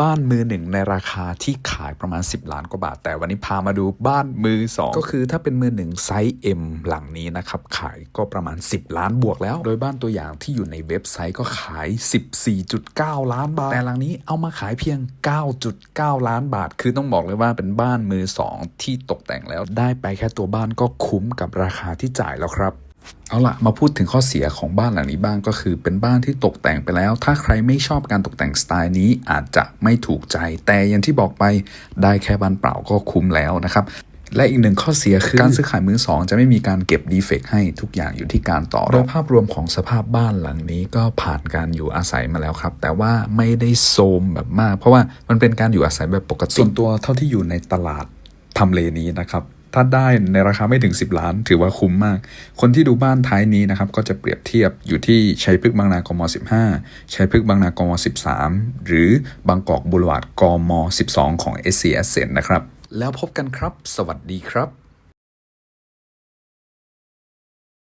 บ้านมือหนึ่งในราคาที่ขายประมาณ 10 ล้านกว่าบาท แต่วันนี้พามาดูบ้านมือสองก็คือถ้าเป็นมือหนึ่งไซส์ M หลังนี้นะครับ ขายก็ประมาณ 10 ล้านบวกแล้ว โดยบ้านตัวอย่างที่อยู่ในเว็บไซต์ก็ขาย 14.9 ล้านบาท แต่หลังนี้เอามาขายเพียง 9.9 ล้านบาท คือต้องบอกเลยว่าเป็นบ้านมือสองที่ตกแต่งแล้วได้ไปแค่ตัวบ้านก็คุ้มกับราคาที่จ่ายแล้วครับ เอาละมาพูดถึงข้อเสียของบ้านหลังนี้บ้างก็คือ เป็นบ้านที่ตกแต่งไปแล้ว ถ้าใครไม่ชอบการตกแต่งสไตล์นี้อาจจะไม่ถูกใจ แต่อย่างที่บอกไปได้แค่บ้านเปล่าก็คุ้มแล้วนะครับและอีกหนึ่งข้อเสียคือการซื้อขายมือสองจะไม่มีการเก็บดีเฟกให้ทุกอย่างอยู่ที่การต่อโดยภาพรวมของสภาพบ้านหลังนี้ก็ผ่านการอยู่อาศัยมาแล้วครับ แต่ว่าไม่ได้โทมแบบมาก เพราะว่ามันเป็นการอยู่อาศัยแบบปกติส่วนตัวเท่าที่อยู่ในตลาดทำเลนี้นะครับ ถ้าได้ในราคาไม่ถึง 10 ล้าน ถือว่าคุ้มมาก คนที่ดูบ้านท้ายนี้นะครับ ก็จะเปรียบเทียบอยู่ที่ชัยพฤกษ์บางนากม 15 ชัยพฤกษ์บางนากม 13 หรือบางกอกบุรวาดกม 12 ของ SC s เนะครับ แล้วพบกันครับ สวัสดีครับ